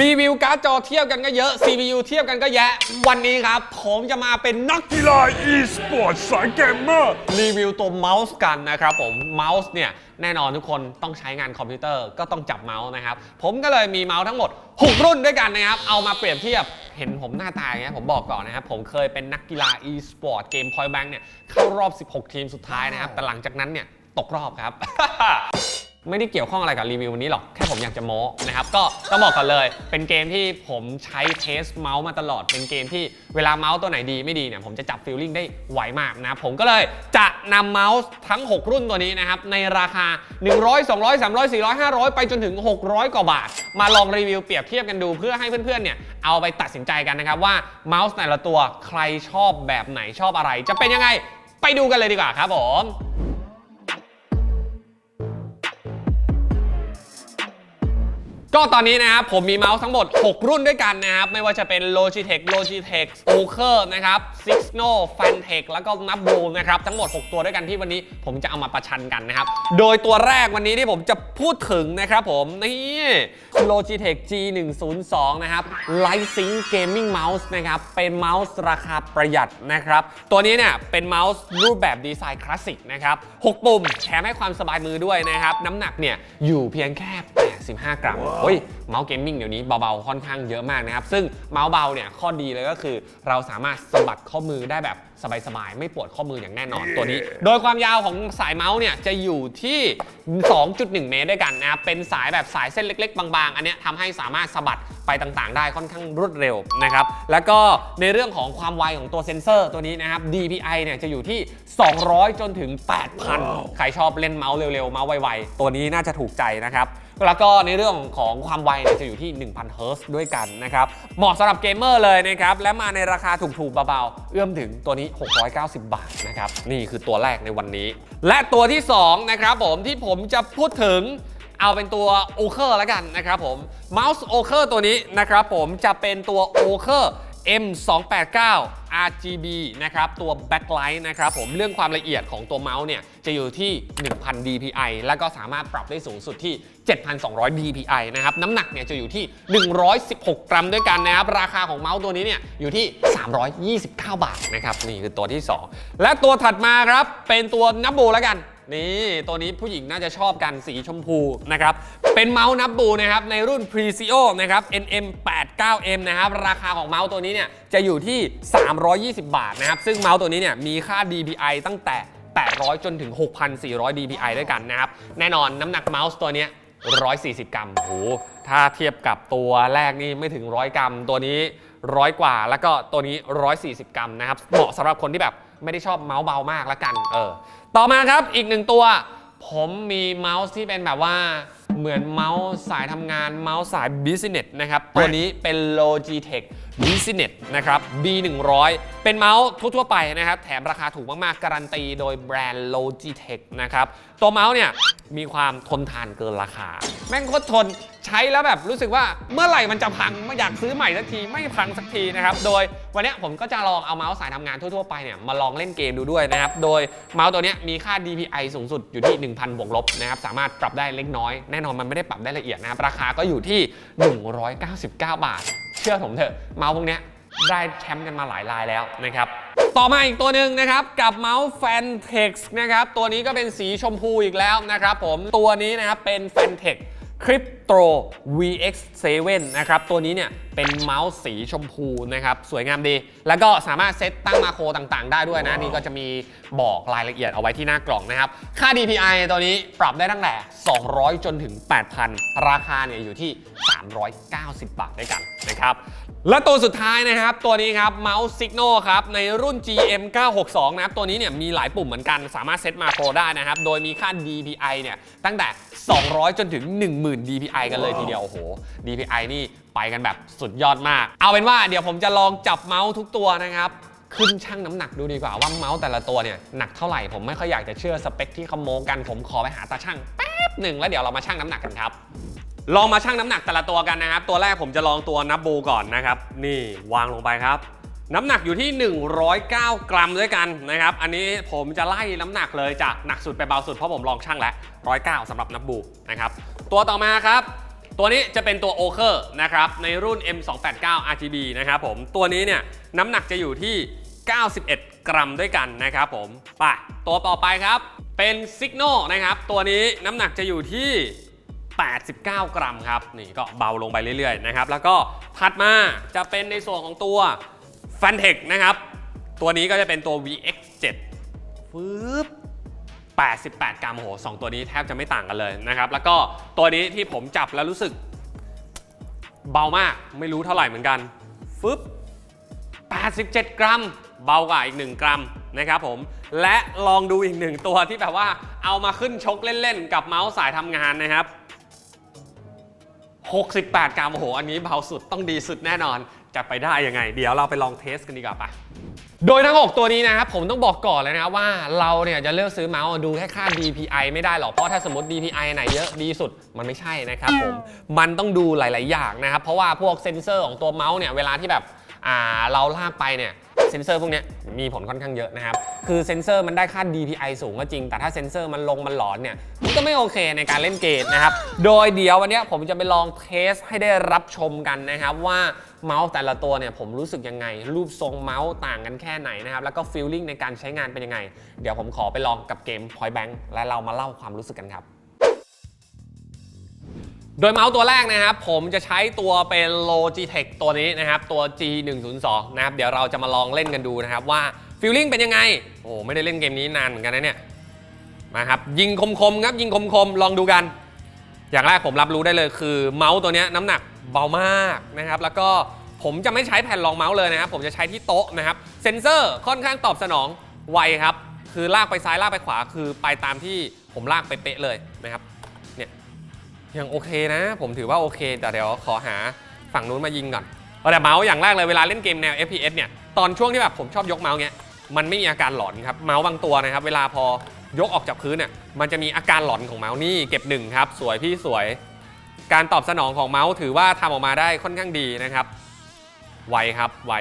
รีวิวการ์ดจอเทียบกันก็เยอะ CPU เทียบกันก็แยะ วันนี้ครับ ผมจะมาเป็นนักกีฬา e-sport สายเกมเมอร์รีวิวตัวเมาส์กันนะครับผมเมาส์เนี่ย แน่นอนทุกคนต้องใช้งานคอมพิวเตอร์ก็ต้องจับเมาส์นะครับ ผมก็เลยมีเมาส์ทั้งหมด 6 รุ่นด้วยกันนะครับ เอามาเปรียบเทียบเห็นผมหน้าตาอย่างเงี้ยผมบอกก่อนนะครับ ผมเคยเป็นนักกีฬา e-sport เกม Point Blank เนี่ยเข้ารอบ 16 ทีมสุดท้ายนะครับแต่หลังจากนั้นเนี่ยตกรอบครับ ไม่ได้เกี่ยวข้องอะไรกับรีวิววันนี้หรอก แค่ผมอยากจะโม้นะครับ ก็ต้องบอกก่อนเลย เป็นเกมที่ผมใช้เทสเมาส์มาตลอด เป็นเกมที่เวลาเมาส์ตัวไหนดีไม่ดีเนี่ยผมจะจับฟีลลิ่งได้ไวมากนะ ผมก็เลยจะนำเมาส์ทั้ง 6 รุ่นตัวนี้นะครับ ในราคา 100 200 300 400 500 ไปจนถึง 600 กว่าบาท มาลองรีวิวเปรียบเทียบกันดูเพื่อให้เพื่อนๆเนี่ยเอาไปตัดสินใจกันนะครับว่าเมาส์แต่ละตัวใครชอบแบบไหนชอบอะไร จะเป็นยังไงไปดูกันเลยดีกว่าครับผม ก็ตอนนี้นะครับผมมีเมาส์ทั้งหมด 6 รุ่นด้วยกันนะครับ ไม่ว่าจะเป็น Logitech Logitech o k e r นะครับ Sixno Fantech แล้วก็ n u b b l นะครับ ทั้งหมด 6 ตัวด้วยกันที่วันนี้ผมจะเอามาประชันกันนะครับ โดยตัวแรกวันนี้ที่ผมจะพูดถึงนะครับผม นี่ Logitech G102 นะครับ Light Sync Gaming Mouse นะครับ เป็นเมาส์ราคาประหยัดนะครับ ตัวนี้เนี่ยเป็นเมาส์รูปแบบดีไซน์คลาสสิกนะครับ 6 ปุ่มแถมให้ความสบายมือด้วยนะครับ น้ำหนักเนี่ยอยู่เพียงแค่85 กรัมเฮ้ยเมาส์เกมมิ่งเดี๋ยวนี้เบาๆค่อนข้างเยอะมากนะครับ ซึ่งเมาส์เบาเนี่ยข้อดีเลยก็คือ เราสามารถสะบัดข้อมือได้แบบ สบายๆ ไม่ปวดข้อมืออย่างแน่นอนตัวนี้ โดยความยาวของสายเมาส์เนี่ยจะอยู่ที่ 2.1 เมตรด้วยกันนะครับ เป็นสายแบบสายเส้นเล็ก ๆ บางๆ อันเนี้ยทำให้สามารถสะบัดไปต่างๆ ได้ค่อนข้างรวดเร็วนะครับ แล้วก็ในเรื่องของความไวของตัวเซ็นเซอร์ตัวนี้นะครับ DPI เนี่ยจะอยู่ที่ 200 จนถึง 8,000 ใครชอบเล่นเมาส์เร็วๆ เมาส์ไวๆ ตัวนี้น่าจะถูกใจนะครับแล้วก็ในเรื่องของความไวเนี่ยจะอยู่ที่ 1,000 เฮิร์ตซ์ด้วยกันนะครับ เหมาะสำหรับเกมเมอร์เลยนะครับ และมาในราคาถูกๆเบาๆ เอื้อมถึงตัวนี้690 บาทนะครับ นี่คือตัวแรกในวันนี้ และตัวที่ 2 นะครับผมที่ผมจะพูดถึงเอาเป็นตัวโอเคอร์แล้วกันนะครับผมเมาส์โอเคอร์ตัวนี้นะครับผมจะเป็นตัวโอเคอร์ M289 RGB นะครับ ตัว backlight นะครับผม เรื่องความละเอียดของตัวเมาส์เนี่ย จะอยู่ที่ 1000 dpi แล้วก็สามารถปรับได้สูงสุดที่ 7,200 dpi นะครับ น้ำหนักเนี่ยจะอยู่ที่ 116 กรัมด้วยกันนะครับ ราคาของเมาส์ตัวนี้เนี่ยอยู่ที่ 329 บาทนะครับ นี่คือตัวที่ 2 และตัวถัดมาครับ เป็นตัวนับโบแล้วกัน นี่ตัวนี้ผู้หญิงน่าจะชอบกันสีชมพูนะครับ เป็นเมาส์นับบูนะครับ ในรุ่น p r e c i o นะครับ NM89M นะครับ ราคาของเมาส์ตัวนี้เนี่ยจะอยู่ที่ 320 บาทนะครับ ซึ่งเมาส์ตัวนี้เนี่ยมีค่า DPI ตั้งแต่ 800 จนถึง 6,400 DPI ด้วยกันนะครับ แน่นอนน้ำหนักเมาส์ตัวนี้ย140 กรัม โอ้โหถ้าเทียบกับตัวแรกนี่ไม่ถึง 100 กรัม ตัวนี้ร้อยกว่า แล้วก็ตัวนี้ 140 กรัมนะครับ เหมาะสำหรับคนที่แบบไม่ได้ชอบเมาส์เบามากละกัน เออ ต่อมาครับอีกหนึ่งตัว ผมมีเมาส์ที่เป็นแบบว่าเหมือนเมาส์สายทำงานเมาส์สาย Business นะครับ ตัวนี้เป็น Logitech Business นะครับ B100 เป็นเมาส์ทั่วๆไปนะครับ แถมราคาถูกมากๆ การันตีโดยแบรนด์ Logitech นะครับ ตัวเมาส์เนี่ยมีความทนทานเกินราคา แม่งโคตรทน ใช้แล้วแบบรู้สึกว่าเมื่อไหร่มันจะพังไม่อยากซื้อใหม่สักทีไม่พังสักทีนะครับ โดยวันนี้ผมก็จะลองเอาเมาส์สายทำงานทั่วๆไปเนี่ยมาลองเล่นเกมดูด้วยนะครับ โดยเมาส์ตัวนี้มีค่า DPI สูงสุดอยู่ที่ 1,000บวกลบนะครับสามารถปรับได้เล็กน้อยแน่นอนมันไม่ได้ปรับได้ละเอียดนะครับราคาก็อยู่ที่ 199 บาท เชื่อผมเถอะเมาส์พวกนี้ได้แชมป์กันมาหลายรายแล้วนะครับต่อมาอีกตัวหนึ่งนะครับกับเมาส์ Fantex นะครับตัวนี้ก็เป็นสีชมพูอีกแล้วนะครับผมตัวนี้นะครับเป็น Fantex Crypto VX7 นะครับ ตัวนี้เนี่ยเป็นเมาส์สีชมพูนะครับ สวยงามดี แล้วก็สามารถเซตตั้งมาโครต่างๆ ได้ด้วยนะ นี่ก็จะมีบอกรายละเอียดเอาไว้ที่หน้ากล่องนะครับ ค่า DPI ตัวนี้ปรับได้ตั้งแต่ 200 จนถึง 8,000 ราคาเนี่ยอยู่ที่ 390 บาทด้วยกันนะครับ และตัวสุดท้ายนะครับ ตัวนี้ครับเมาส์ Signo ครับ ในรุ่น GM 962 นะครับ ตัวนี้เนี่ยมีหลายปุ่มเหมือนกัน สามารถเซตมาโครได้นะครับ โดยมีค่า DPI เนี่ย ตั้งแต่ 200 จนถึง 10,000 DPI กันเลยทีเดียว โอ้โห DPI นี่ไปกันแบบสุดยอดมาก เอาเป็นว่าเดี๋ยวผมจะลองจับเมาส์ทุกตัวนะครับขึ้นชั่งน้ำหนักดูดีกว่าว่าเมาส์แต่ละตัวเนี่ยหนักเท่าไหร่ผมไม่ค่อยอยากจะเชื่อสเปคที่เขาโม้กันผมขอไปหาตาช่างแป๊บหนึ่งแล้วเดี๋ยวเรามาชั่งน้ำหนักกันครับ ลองมาชั่งน้ำหนักแต่ละตัวกันนะครับ ตัวแรกผมจะลองตัวนับโบก่อนนะครับ นี่วางลงไปครับ น้ำหนักอยู่ที่ 109 กรัมด้วยกันนะครับ อันนี้ผมจะไล่น้ำหนักเลยจากหนักสุดไปเบาสุดเพราะผมลองชั่งแล้ว109สำหรับนับบูนะครับ ตัวต่อมาครับ ตัวนี้จะเป็นตัว o k e r นะครับในรุ่น M289 RGB นะครับผมตัวนี้เนี่ยน้ำหนักจะอยู่ที่ 91 กรัมด้วยกันนะครับผมไปตัวต่อไปครับเป็น Signal นะครับตัวนี้น้ำหนักจะอยู่ที่ 89 กรัมครับนี่ก็เบาลงไปเรื่อยๆนะครับแล้วก็ถัดมาจะเป็นในส่วนของตัว f a n t e c h นะครับ ตัวนี้ก็จะเป็นตัว VX7 ฟืบ88 กรัมโอ้โหสองตัวนี้แทบจะไม่ต่างกันเลยนะครับ แล้วก็ตัวนี้ที่ผมจับแล้วรู้สึก เบามากไม่รู้เท่าไหร่เหมือนกันฟึบ87 กรัม เบากว่าอีก 1 กรัมนะครับผม และลองดูอีกหนึ่งตัวที่แบบว่าเอามาขึ้นชกเล่นๆ กับเมาส์สายทำงานนะครับ 68 กรัมโอ้โห อันนี้เบาสุดต้องดีสุดแน่นอน จะไปได้ยังไง เดี๋ยวเราไปลองเทสกันดีกว่าปะโดยทั้ง 6 ตัวนี้นะครับผมต้องบอกก่อนเลยนะครับว่าเราเนี่ยจะเลือกซื้อเมาส์ดูแค่ค่า DPI ไม่ได้หรอก เพราะถ้าสมมติ DPI ไหนเยอะดีสุดมันไม่ใช่นะครับผมมันต้องดูหลาย ๆ อย่างนะครับ เพราะว่าพวกเซนเซอร์ของตัวเมาส์เนี่ยเวลาที่แบบอ่าเราลากไปเนี่ย เซนเซอร์พวกนี้มีผลค่อนข้างเยอะนะครับ คือเซนเซอร์มันได้ค่า DPI สูงก็จริง แต่ถ้าเซนเซอร์มันลงมันหลอนเนี่ย มันก็ไม่โอเคในการเล่นเกมนะครับ โดยเดี๋ยววันนี้ผมจะไปลองเทสให้ได้รับชมกันนะครับว่าเมาส์แต่ละตัวเนี่ยผมรู้สึกยังไง รูปทรงเมาส์ต่างกันแค่ไหนนะครับ แล้วก็ฟีลลิ่งในการใช้งานเป็นยังไง เดี๋ยวผมขอไปลองกับเกม Point Bank และเรามาเล่าความรู้สึกกันครับ โดยเมาส์ตัวแรกนะครับ ผมจะใช้ตัวเป็น Logitech ตัวนี้นะครับ ตัว G102 นะครับ เดี๋ยวเราจะมาลองเล่นกันดูนะครับว่าฟีลลิ่งเป็นยังไง โอ้ไม่ได้เล่นเกมนี้นานเหมือนกันนะเนี่ย มาครับ ยิงคมๆครับยิงคมๆ ลองดูกัน อย่างแรกผมรับรู้ได้เลยคือเมาส์ตัวนี้น้ำหนักเบามากนะครับ แล้วก็ผมจะไม่ใช้แผ่นรองเมาส์เลยนะครับ ผมจะใช้ที่โต๊ะนะครับ เซนเซอร์ค่อนข้างตอบสนองไวครับ คือลากไปซ้ายลากไปขวาคือไปตามที่ผมลากไปเป๊ะเลยนะครับ ยังโอเคนะ ผมถือว่าโอเค แต่เดี๋ยวขอหาฝั่งนู้นมายิงก่อนแต่เมาส์อย่างแรกเลยเวลาเล่นเกมแนว FPS เนี่ยตอนช่วงที่แบบผมชอบยกเมาส์เนี้ยมันไม่มีอาการหลอนครับเมาส์บางตัวนะครับ เวลาพอยกออกจากพื้นเนี่ยมันจะมีอาการหลอนของเมาส์นี่เก็บหนึ่งครับ สวยพี่สวย การตอบสนองของเมาส์ถือว่าทำออกมาได้ค่อนข้างดีนะครับ ไวครับไว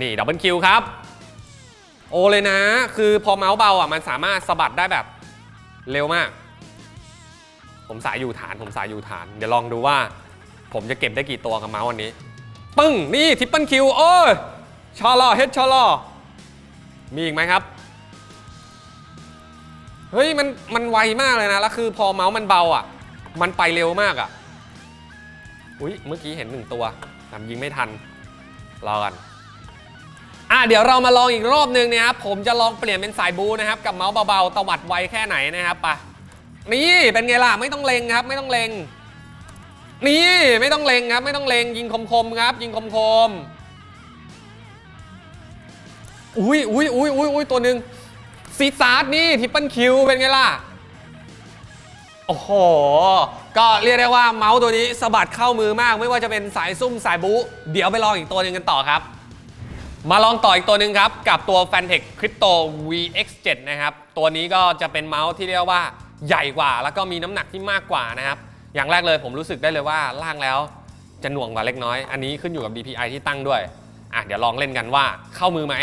นี่ดับเบิลคิวครับ โอเลยนะ คือพอเมาส์เบาอะมันสามารถสะบัดได้แบบเร็วมาก ผมสายอยู่ฐาน ผมสายอยู่ฐาน เดี๋ยวลองดูว่า ผมจะเก็บได้กี่ตัวกับเมาส์วันนี้ ปึ้ง นี่ทิปเปิลคิวโอ้ยชอลอเฮดชอลอมีอีกไหมครับ เฮ้ย มัน มันไวมากเลยนะ แล้วคือพอเมาส์มันเบาอะ มันไปเร็วมากอะ อุ้ยเมื่อกี้เห็นหนึ่งตัวแต่ยิงไม่ทัน รอกันอะเดี๋ยวเรามาลองอีกรอบหนึงนะครับ ผมจะลองเปลี่ยนเป็นสายบูนะครับ กับเมาส์เบาๆ ตวัดไวแค่ไหนนะครับไปะ นี่เป็นไงล่ะไม่ต้องเลงครับ ไม่ต้องเลงนี่ไม่ต้องเลงครับ ไม่ต้องเลงยิงคมๆครับ ยิงคมๆอุ้ยอุ้ยอุ้ยอุ้ยอุ้ยตัวหนึ่งซีซาร์ดนี่ทิปเปิลคิวเป็นไงล่ะโอ้โห ก็เรียกได้ว่าเมาส์ตัวนี้สะบัดเข้ามือมาก ไม่ว่าจะเป็นสายซุ่มสายบู๊เดี๋ยวไปลองอีกตัวหนึ่งกันต่อครับ มาลองต่ออีกตัวหนึ่งครับ กับตัว Fantech Crypto VX7 นะครับ ตัวนี้ก็จะเป็นเมาส์ที่เรียกว่า ใหญ่กว่า แล้วก็มีน้ำหนักที่มากกว่านะครับ อย่างแรกเลยผมรู้สึกได้เลยว่าล่างแล้วจะหน่วงกว่าเล็กน้อย อันนี้ขึ้นอยู่กับ DPI ที่ตั้งด้วยอะเดี๋ยวลองเล่นกันว่าเข้ามือไหม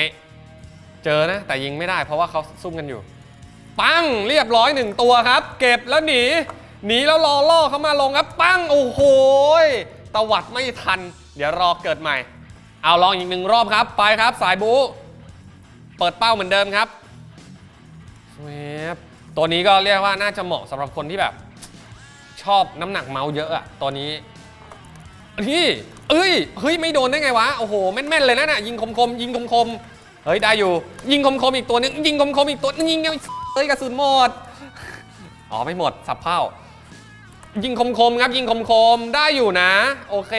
เจอนะ แต่ยิงไม่ได้เพราะว่าเขาซุ่มกันอยู่ ปังเรียบร้อยหนึ่งตัวครับ เก็บแล้วหนี หนีแล้วรอล่อเข้ามาลงครับปังโอ้โหตวัดไม่ทัน เดี๋ยวรอเกิดใหม่ เอาลองอีกหนึ่งรอบครับ ไปครับสายบูเปิดเป้าเหมือนเดิมครับเวบ ตัวนี้ก็เรียกว่าน่าจะเหมาะสำหรับคนที่แบบ ชอบน้ำหนักเมาส์เยอะอะตัวนี้นี่เอ้ยเฮ้ยไม่โดนได้ไงวะโอ้โหแม่นๆเลยนะน่ะยิงคมๆยิงคมๆเฮ้ยได้อยู่ ยิงคมๆอีกตัวนึงยิงคมๆอีกตัวนึงยิงเฮ้ยกระสุนหมดอ๋อไม่หมดสับเผ้ายิงคมๆครับยิงคมๆได้อยู่นะ โอเค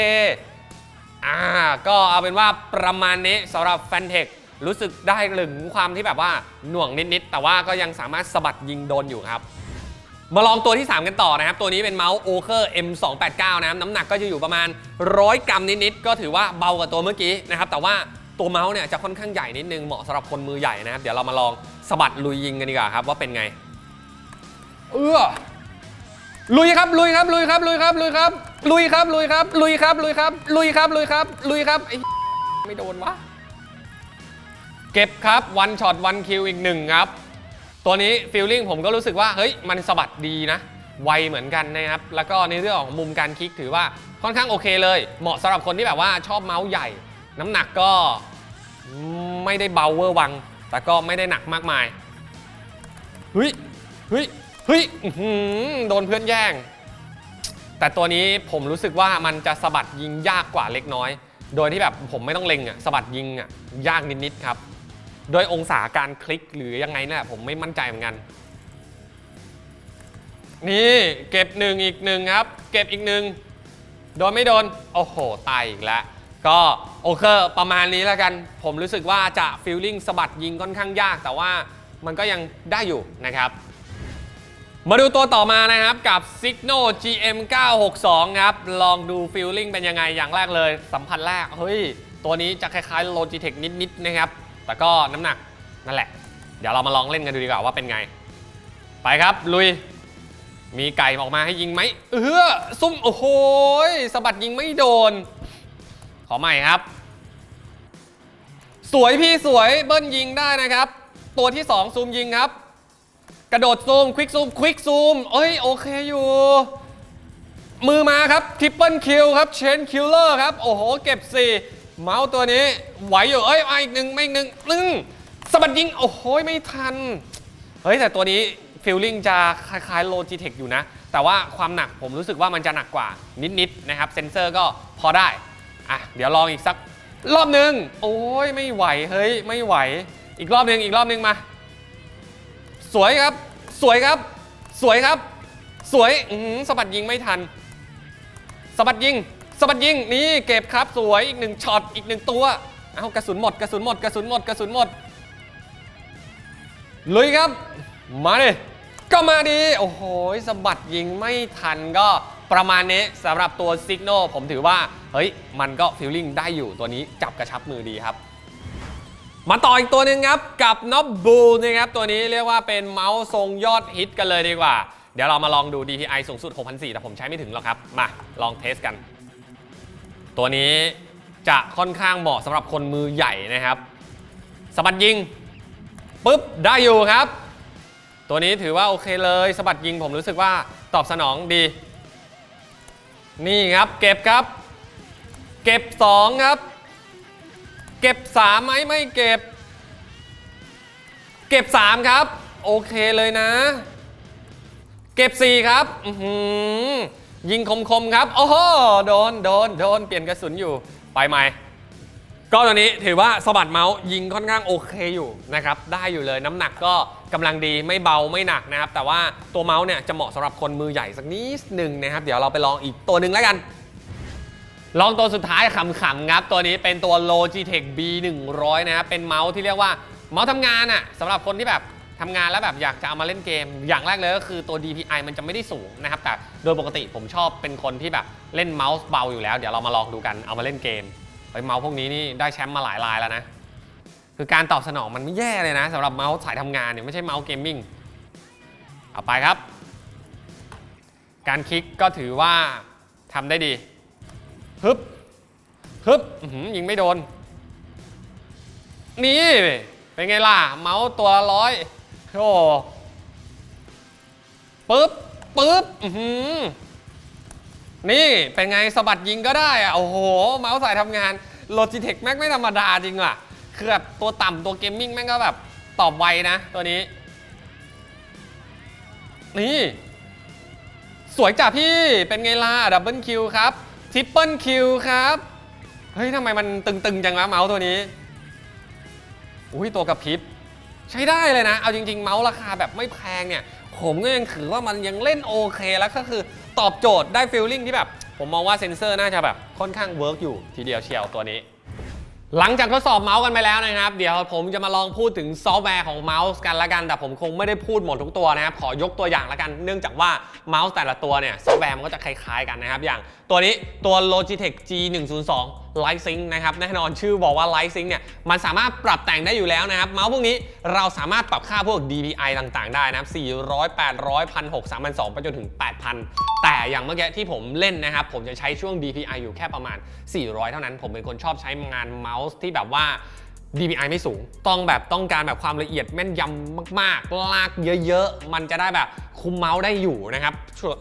อ่าก็เอาเป็นว่าประมาณนี้สำหรับแฟนเทค รู้สึกได้ถึงความที่แบบว่าหน่วงนิดๆ แต่ว่าก็ยังสามารถสะบัดยิงโดนอยู่ครับ มาลองตัวที่ 3 กันต่อนะครับ ตัวนี้เป็นเมาส์ o k e r M289 นะครับน้ำหนักก็จะอยู่ประมาณ 100 กรัมนิดๆ ก็ถือว่าเบากว่าตัวเมื่อกี้นะครับ แต่ว่าตัวเมาส์เนี่ยจะค่อนข้างใหญ่นิดนึง เหมาะสำหรับคนมือใหญ่นะครับ เดี๋ยวเรามาลองสะบัดลุยยิงกันดีกว่าครับว่าเป็นไง เออลุยครับลุยครับลุยครับลุยครับลุยครับลุยครับลุยครับลุยครับลุยครับลุยครับลุยครับลุยครับไอ้ไม่โดนวะ เก็บครับวันช็อตวันคิวอีกหนึ่งครับ ตัวนี้ฟีลลิ่งผมก็รู้สึกว่าเฮ้ยมันสะบัดดีนะ ไวเหมือนกันนะครับ แล้วก็ในเรื่องของมุมการคลิกถือว่าค่อนข้างโอเคเลย เหมาะสำหรับคนที่แบบว่าชอบเมาส์ใหญ่ น้ำหนักก็ไม่ได้เบาเวอร์วัง แต่ก็ไม่ได้หนักมากมายเฮ้ยเฮ้ยเฮ้ยโดนเพื่อนแย่ง แต่ตัวนี้ผมรู้สึกว่ามันจะสะบัดยิงยากกว่าเล็กน้อย โดยที่แบบผมไม่ต้องเล็งอะสะบัดยิงอะยากนิดๆครับ โดยองศาการคลิกหรือยังไงเนี่ยผมไม่มั่นใจเหมือนกัน นี่เก็บหนึ่งอีกหนึ่งครับ เก็บอีกหนึ่งโดนไม่โดน โอ้โห ตายอีกแล้ว ก็โอเคประมาณนี้แล้วกัน ผมรู้สึกว่าจะฟิลลิ่งสะบัดยิงค่อนข้างยาก แต่ว่ามันก็ยังได้อยู่นะครับมาดูตัวต่อมานะครับกับ Signo GM 962ครับ ลองดูฟิลลิ่งเป็นยังไงอย่างแรกเลย สัมผัสแรก เฮ้ย ตัวนี้จะคล้ายๆ Logitech นิด ๆ นะครับ แต่ก็น้ำหนักนั่นแหละ เดี๋ยวเรามาลองเล่นกันดูดีกว่าว่าเป็นไง ไปครับลุย มีไก่ออกมาให้ยิงไหมเออซุ่มโอ้โหสะบัดยิงไม่โดน ขอใหม่ครับ สวยพี่สวยเบิ้ลยิงได้นะครับ ตัวที่ 2 ซูมยิงครับ กระโดดซูมควิกซูมควิกซูมเอ้ยโอเคอยู่ มือมาครับทริปเปิลคิวครับเชนคิลเลอร์ครับ โอ้โห เก็บ 4 เมาส์ตัวนี้ไหวอยู่เอ้ยมาอีกหนึ่งไม่อีกหนึ่งหนึ่งสะบัดยิง โอ้โหไม่ทัน เฮ้ย แต่ตัวนี้ฟิลลิ่งจะคล้ายๆ Logitech อยู่นะ แต่ว่าความหนักผมรู้สึกว่ามันจะหนักกว่านิดๆนะครับเซนเซอร์ก็พอได้อะเดี๋ยวลองอีกสักรอบหนึ่งโอ้ยไม่ไหวเฮ้ยไม่ไหว อีกรอบหนึ่งอีกรอบหนึ่งมา สวยครับ สวยครับ สวยครับ สวยสะบัดยิงไม่ทันสะบัดยิง สะบัดยิงนี่เก็บครับสวยอีกหนึ่งช็อตอีกหนึ่งตัวเอากระสุนหมดกระสุนหมดกระสุนหมดกระสุนหมดลุยครับมาดิก็มาดี โอ้โหสะบัดยิงไม่ทันก็ประมาณนี้สำหรับตัว Signo ผมถือว่า เฮ้ย มันก็ฟีลลิ่งได้อยู่ตัวนี้จับกระชับมือดีครับ มาต่ออีกตัวหนึ่งครับ กับ n o b b u นะครับตัวนี้เรียกว่าเป็นเมาส์ทรงยอดฮิตกันเลยดีกว่า เดี๋ยวเรามาลองดู DPI สูงสุด 6,400แต่ผมใช้ไม่ถึงหรอกครับ มาลองเทสกัน ตัวนี้จะค่อนข้างเหมาะสำหรับคนมือใหญ่นะครับสะบัดยิงปุ๊บได้อยู่ครับ ตัวนี้ถือว่าโอเคเลยสะบัดยิงผมรู้สึกว่าตอบสนองดี นี่ครับเก็บครับ เก็บ 2 ครับ เก็บ3ไหมไม่เก็บ เก็บ 3 ครับ โอเคเลยนะ เก็บ 4 ครับอือ ยิงคมๆครับ โอ้โห โดน โดน โดน เปลี่ยนกระสุนอยู่ ไปไหมก็ตัวนี้ถือว่าสะบัดเมาส์ยิงค่อนข้างโอเคอยู่นะครับ ได้อยู่เลย น้ำหนักก็กำลังดี ไม่เบา ไม่หนักนะครับ แต่ว่าตัวเมาส์เนี่ยจะเหมาะสำหรับคนมือใหญ่สักนิดหนึ่งนะครับ เดี๋ยวเราไปลองอีกตัวหนึ่งแล้วกัน ลองตัวสุดท้ายขำๆครับ ตัวนี้เป็นตัว Logitech B100 นะครับ เป็นเมาส์ที่เรียกว่าเมาส์ทำงานอะสำหรับคนที่แบบ ทำงานแล้วแบบอยากจะเอามาเล่นเกม อย่างแรกเลยก็คือตัว DPI มันจะไม่ได้สูงนะครับ แต่โดยปกติผมชอบเป็นคนที่แบบเล่นเมาส์เบาอยู่แล้ว เดี๋ยวเรามาลองดูกันเอามาเล่นเกมไอ้เมาส์พวกนี้นี่ได้แชมป์มาหลายรายแล้วนะ คือการตอบสนองมันไม่แย่เลยนะสำหรับเมาส์สายทำงานเนี่ยไม่ใช่เมาส์เกมมิ่งเอาไปครับ การคลิกก็ถือว่าทำได้ดีฮึบฮึบยิงไม่โดน นี่ เป็นไงล่ะ เมาส์ตัวร้อย โอ้ปึ๊บปึ๊บอื้อหือนี่เป็นไงสะบัดยิงก็ได้อะโอ้โห เมาส์สายทำงาน Logitech แม่งไม่ธรรมดาจริงว่ะ คือแบบตัวต่ำตัวเกมมิ่งแม่งก็แบบ ตอบไวนะ ตัวนี้ นี่ สวยจ้ะพี่เป็นไงล่ะดับเบิลคิวครับทริปเปิลคิวครับ เฮ้ยทำไมมันตึงๆจังวะเมาส์ตัวนี้ อุ้ยตัวกระพริบ ใช้ได้เลยนะ เอาจริง ๆ เมาส์ราคาแบบไม่แพงเนี่ย ผมก็ยังถือว่ามันยังเล่นโอเคแล้วก็คือตอบโจทย์ได้ฟีลลิ่งที่แบบ ผมมองว่าเซนเซอร์น่าจะแบบค่อนข้างเวิร์กอยู่ทีเดียวเชียวตัวนี้ หลังจากทดสอบเมาส์กันไปแล้วนะครับ เดี๋ยวผมจะมาลองพูดถึงซอฟต์แวร์ของเมาส์กันละกัน แต่ผมคงไม่ได้พูดหมดทุกตัวนะครับ ขอยกตัวอย่างละกัน เนื่องจากว่าเมาส์แต่ละตัวเนี่ยซอฟต์แวร์มันก็จะคล้ายๆกันนะครับ อย่างตัวนี้ตัว Logitech G 102 ไลท์ซิงก์นะครับแน่นอนชื่อบอกว่าไลท์ซิงก์เนี่ยมันสามารถปรับแต่งได้อยู่แล้วนะครับเมาส์พวกนี้เราสามารถปรับค่าพวก DPI ต่างๆ ได้นะครับ 400 800 1,600 3,200ไปจนถึง 8,000 แต่อย่างเมื่อกี้ที่ผมเล่นนะครับ ผมจะใช้ช่วง DPI อยู่แค่ประมาณ 400 เท่านั้น ผมเป็นคนชอบใช้งานเมาส์ที่แบบว่า DPI ไม่สูง ต้องแบบต้องการแบบความละเอียดแม่นยำมากๆ ลากเยอะๆ มันจะได้แบบคุมเมาส์ได้อยู่นะครับ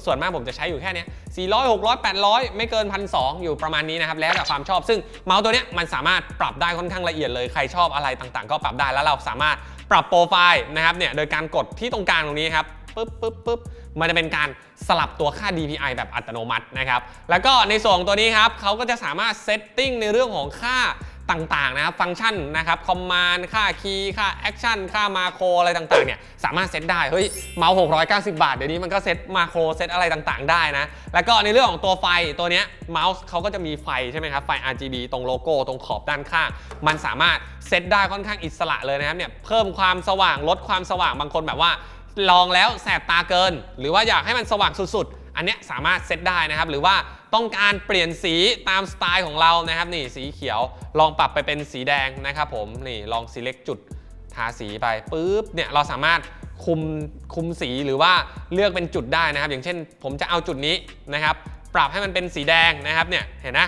ส่วนมากผมจะใช้อยู่แค่นี้ย400 600 800 ไม่เกิน1,200อยู่ประมาณนี้นะครับ แล้วแต่ความชอบ ซึ่งเมาส์ตัวเนี้ยมันสามารถปรับได้ค่อนข้างละเอียดเลย ใครชอบอะไรต่างๆ ก็ปรับได้แล้วเราสามารถปรับโปรไฟล์นะครับเนี่ยโดยการกดที่ตรงกลางตรงนี้ครับปึ๊บปึ๊บปึ๊บมันจะเป็นการสลับตัวค่า DPI แบบอัตโนมัตินะครับ แล้วก็ในส่วนของตัวนี้ครับเขาก็จะสามารถเซตติ้งในเรื่องของค่า ต่างๆนะครับฟังก์ชันนะครับคอมมานด์ค่าคีย์ค่าแอคชั่นค่ามาโครอะไรต่างๆเนี่ยสามารถเซตได้เฮ้ยเมาส์690 บาท เดี๋ยวนี้มันก็เซตมาโครเซตอะไรต่างๆ ได้นะ แล้วก็ในเรื่องของตัวไฟตัวเนี้ยเมาส์เขาก็จะมีไฟใช่ไหมครับไฟ RGB ตรงโลโก้ตรงขอบด้านข้าง มันสามารถเซตได้ค่อนข้างอิสระเลยนะครับเนี่ยเพิ่มความสว่างลดความสว่างบางคนแบบว่า ลองแล้วแสบตาเกิน หรือว่าอยากให้มันสว่างสุดๆ อันเนี้ยสามารถเซตได้นะครับหรือว่า ต้องการเปลี่ยนสีตามสไตล์ของเรานะครับนี่สีเขียวลองปรับไปเป็นสีแดงนะครับผมนี่ลอง select จุดทาสีไปปุ๊บเนี่ยเราสามารถคุมคุมสีหรือว่าเลือกเป็นจุดได้นะครับ อย่างเช่น ผมจะเอาจุดนี้นะครับ ปรับให้มันเป็นสีแดงนะครับเนี่ยเห็นนะ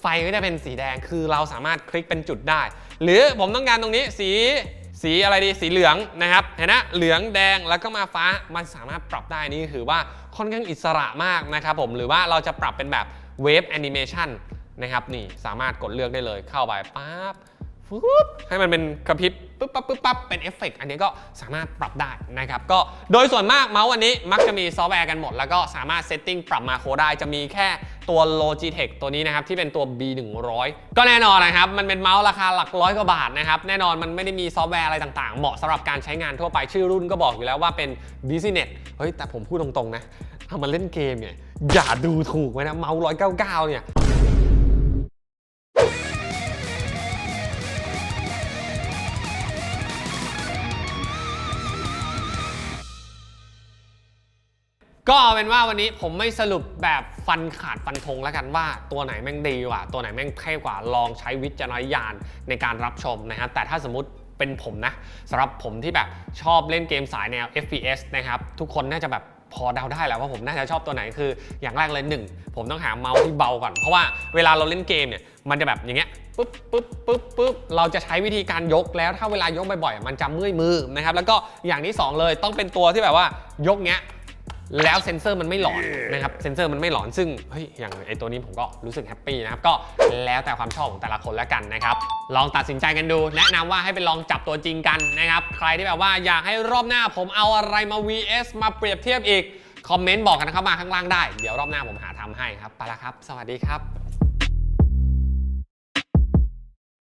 ไฟก็จะเป็นสีแดงคือเราสามารถคลิกเป็นจุดได้ หรือผมต้องการตรงนี้สี สีอะไรดีสีเหลืองนะครับเห็นนะเหลืองแดงแล้วก็มาฟ้ามันสามารถปรับได้นี่คือว่าค่อนข้างอิสระมากนะครับผมหรือว่าเราจะปรับเป็นแบบเวฟแอนิเมชันนะครับนี่สามารถกดเลือกได้เลยเข้าไปปั๊บฟึบให้มันเป็นกระพริบ ปึ๊บปั๊บปึ๊บปั๊บเป็นเอฟเฟกต์อันนี้ก็สามารถปรับได้นะครับก็โดยส่วนมากเมาส์วันนี้มักจะมีซอฟต์แวร์กันหมด แล้วก็สามารถเซตติ้งปรับมาโคได้จะมีแค่ตัว Logitech ตัวนี้นะครับที่เป็นตัว B100 ก็แน่นอนนะครับ มันเป็นเมาส์ราคาหลักร้อยกว่าบาทนะครับ แน่นอนมันไม่ได้มีซอฟต์แวร์อะไรต่างๆ เหมาะสำหรับการใช้งานทั่วไปชื่อรุ่นก็บอกอยู่แล้วว่าเป็น Business เฮ้ยแต่ผมพูดตรงๆนะเอามาเล่นเกมเนี่ยอย่าดูถูกไว้นะเมาส์199เนี่ย ก็เอาเป็นว่าวันนี้ผมไม่สรุปแบบฟันขาดฟันธงแล้วกันว่า ตัวไหนแม่งดีกว่า ตัวไหนแม่งเท่กว่าลองใช้วิจารณญาณในการรับชมนะครับแต่ถ้าสมมติเป็นผมนะสำหรับผมที่แบบชอบเล่นเกมสายแนว FPS นะครับทุกคนน่าจะแบบพอเดาได้แล้วว่าผมน่าจะชอบตัวไหนคืออย่างแรกเลยหนึ่งผมต้องหาเมาส์ที่เบาก่อน เพราะว่าเวลาเราเล่นเกมเนี่ยมันจะแบบอย่างเงี้ยปุ๊บปุ๊บปุ๊บปุ๊บเราจะใช้วิธีการยกแล้วถ้าเวลายกบ่อยๆมันจะเมื่อยมือนะครับแล้วก็อย่างที่สองเลยต้องเป็นตัวที่แบบว่ายกเงี้ย แล้วเซ็นเซอร์มันไม่หลอนนะครับเซ็นเซอร์มันไม่หลอนซึ่งเฮ้ยอย่างไอตัวนี้ผมก็รู้สึกแฮปปี้นะครับก็แล้วแต่ความชอบของแต่ละคนแล้วกันนะครับลองตัดสินใจกันดู แนะนำว่าให้ไปลองจับตัวจริงกันนะครับใครที่แบบว่าอยากให้รอบหน้าผมเอาอะไรมา vs มาเปรียบเทียบอีกคอมเมนต์บอกกันเข้ามาข้างล่างได้ เดี๋ยวรอบหน้าผมหาทำให้ครับไปละครับ สวัสดีครับ